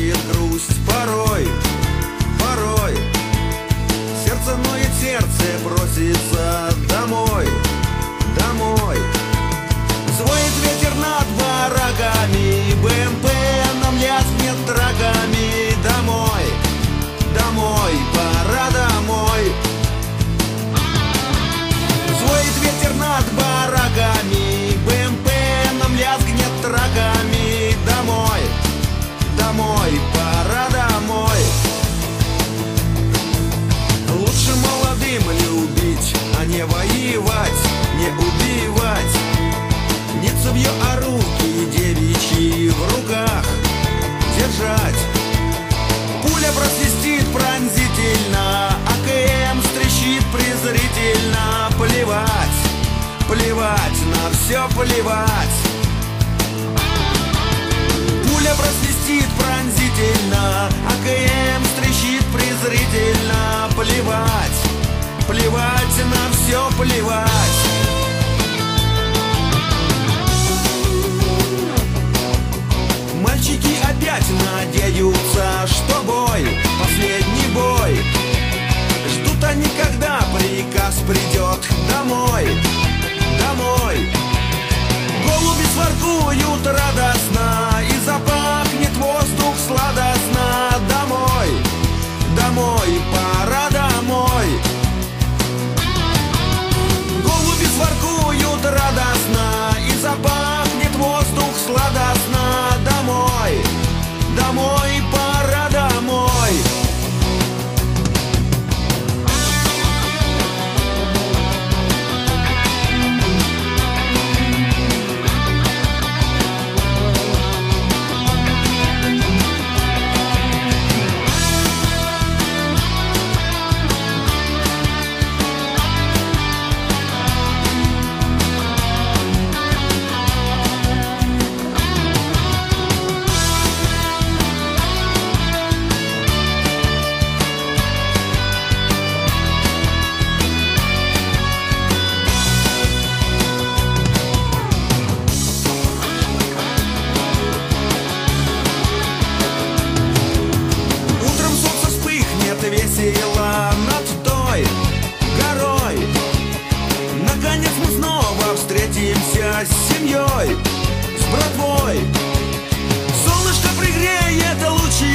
приходит грусть порой, не воевать, не убивать. Не цевье, а руки девичьи в руках держать. Пуля просвистит пронзительно, АКМ стрещит презрительно. Плевать, плевать, на все плевать. Пуля просвистит пронзительно, АКМ стрещит презрительно. Плевать, плевать, на плевать. Мальчики опять надеются, что бой, последний бой. Ждут они, когда приказ придет домой, домой. Голуби своркуют Ведь мы снова встретимся с семьей, с братвой. Солнышко пригреет а лучи